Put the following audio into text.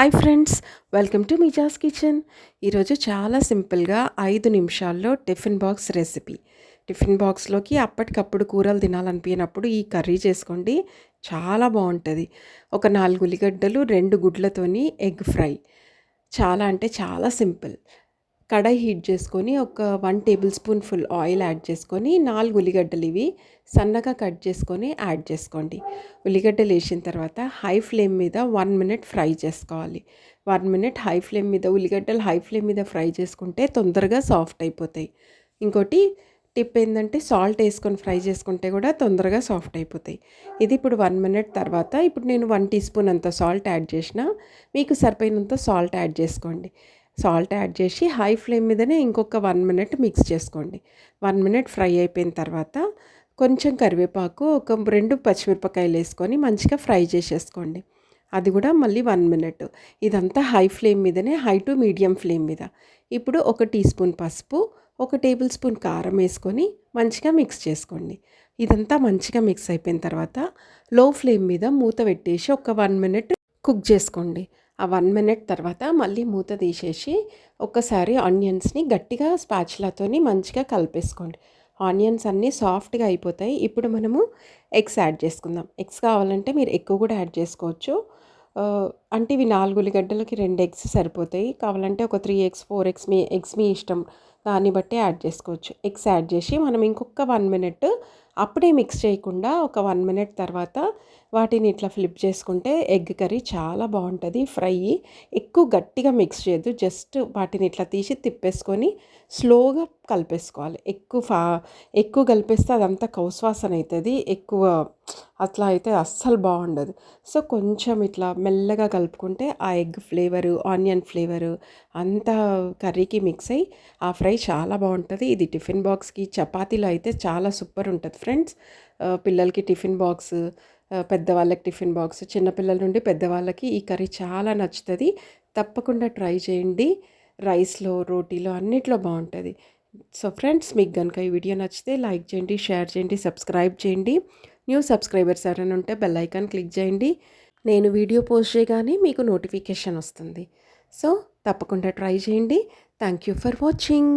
Hi friends welcome to మిజాస్ kitchen. ఈరోజు చాలా సింపుల్గా ఐదు నిమిషాల్లో టిఫిన్ బాక్స్ రెసిపీ. టిఫిన్ బాక్స్లోకి అప్పటికప్పుడు కూరలు తినాలనిపించినప్పుడు ఈ కర్రీ చేసుకోండి. చాలా బాగుంటుంది. ఒక నాలుగు ఉల్లిగడ్డలు రెండు గుడ్లతోని ఎగ్ ఫ్రై. చాలా అంటే చాలా సింపుల్. కడాయి హీట్ చేసుకొని ఒక one tablespoon full oil add చేసుకొని నాలుగు ఉల్లిగడ్డలు ఇవి సన్నగా కట్ చేసుకొని యాడ్ చేసుకోండి. ఉల్లిగడ్డలు వేసిన తర్వాత హై ఫ్లేమ్ మీద వన్ మినిట్ ఫ్రై చేసుకోవాలి. వన్ మినిట్ హై ఫ్లేమ్ మీద ఉల్లిగడ్డలు హై ఫ్లేమ్ మీద ఫ్రై చేసుకుంటే తొందరగా సాఫ్ట్ అయిపోతాయి. ఇంకోటి టిప్ ఏంటంటే సాల్ట్ వేసుకొని ఫ్రై చేసుకుంటే కూడా తొందరగా సాఫ్ట్ అయిపోతాయి. ఇది ఇప్పుడు వన్ మినిట్ తర్వాత ఇప్పుడు నేను వన్ టీ స్పూన్ అంత సాల్ట్ యాడ్ చేసిన మీకు సరిపోయినంత సాల్ట్ యాడ్ చేసుకోండి. సాల్ట్ యాడ్ చేసి హై ఫ్లేమ్ మీదనే ఇంకొక వన్ మినిట్ మిక్స్ చేసుకోండి. వన్ మినిట్ ఫ్రై అయిపోయిన తర్వాత కొంచెం కరివేపాకు ఒక రెండు పచ్చిమిరపకాయలు వేసుకొని మంచిగా ఫ్రై చేసేసుకోండి. అది కూడా మళ్ళీ వన్ మినిట్. ఇదంతా హై ఫ్లేమ్ మీదనే హై టు మీడియం ఫ్లేమ్ మీద. ఇప్పుడు ఒక టీ స్పూన్ పసుపు ఒక టేబుల్ స్పూన్ కారం వేసుకొని మంచిగా మిక్స్ చేసుకోండి. ఇదంతా మంచిగా మిక్స్ అయిపోయిన తర్వాత లో ఫ్లేమ్ మీద మూత పెట్టేసి ఒక వన్ మినిట్ కుక్ చేసుకోండి. ఆ వన్ మినిట్ తర్వాత మళ్ళీ మూత తీసేసి ఒక్కసారి ఆనియన్స్ని గట్టిగా స్పాచ్లతోని మంచిగా కలిపేసుకోండి. ఆనియన్స్ అన్నీ సాఫ్ట్గా అయిపోతాయి. ఇప్పుడు మనము ఎగ్స్ యాడ్ చేసుకుందాం. ఎగ్స్ కావాలంటే మీరు ఎక్కువ కూడా యాడ్ చేసుకోవచ్చు. అంటే ఇవి నాలుగు ఉల్లిగడ్డలకి రెండు ఎగ్స్ సరిపోతాయి. కావాలంటే ఒక త్రీ ఎగ్స్ ఫోర్ ఎగ్స్ మీ ఎగ్స్ మీ ఇష్టం. దాన్ని బట్టి యాడ్ చేసుకోవచ్చు. ఎగ్స్ యాడ్ చేసి మనం ఇంకొక వన్ మినిట్ అప్పుడే మిక్స్ చేయకుండా ఒక వన్ మినిట్ తర్వాత వాటిని ఇట్లా ఫ్లిప్ చేసుకుంటే ఎగ్ కర్రీ చాలా బాగుంటుంది. ఫ్రై ఎక్కువ గట్టిగా మిక్స్ చేయొద్దు. జస్ట్ వాటిని ఇట్లా తీసి తిప్పేసుకొని స్లోగా కలిపేసుకోవాలి. ఎక్కువ ఫా ఎక్కువ కలిపేస్తే అదంతా కౌశ్వాసన అవుతుంది ఎక్కువ అట్లా అయితే అస్సలు బాగుండదు. సో కొంచెం ఇట్లా మెల్లగా కలుపుకుంటే ఆ ఎగ్ ఫ్లేవరు ఆనియన్ ఫ్లేవరు అంతా కర్రీకి మిక్స్ అయ్యి ఆ ఫ్రై చాలా బాగుంటుంది. ఇది టిఫిన్ బాక్స్కి చపాతీలో అయితే చాలా సూపర్ ఉంటుంది. ఫ్రెండ్స్ పిల్లలకి టిఫిన్ బాక్స్ పెద్దవాళ్ళకి టిఫిన్ బాక్స్ చిన్నపిల్లల నుండి పెద్దవాళ్ళకి ఈ కర్రీ చాలా నచ్చుతుంది. తప్పకుండా ట్రై చేయండి. రైస్లో రోటీలో అన్నిట్లో బాగుంటుంది. సో ఫ్రెండ్స్ మీకు కనుక ఈ వీడియో నచ్చితే లైక్ చేయండి షేర్ చేయండి సబ్స్క్రైబ్ చేయండి. న్యూ సబ్స్క్రైబర్స్ ఎవరైనా ఉంటే బెల్ ఐకాన్ క్లిక్ చేయండి. నేను వీడియో పోస్ట్ చేయగానే మీకు నోటిఫికేషన్ వస్తుంది. సో తప్పకుండా ట్రై చేయండి. Thank you for watching.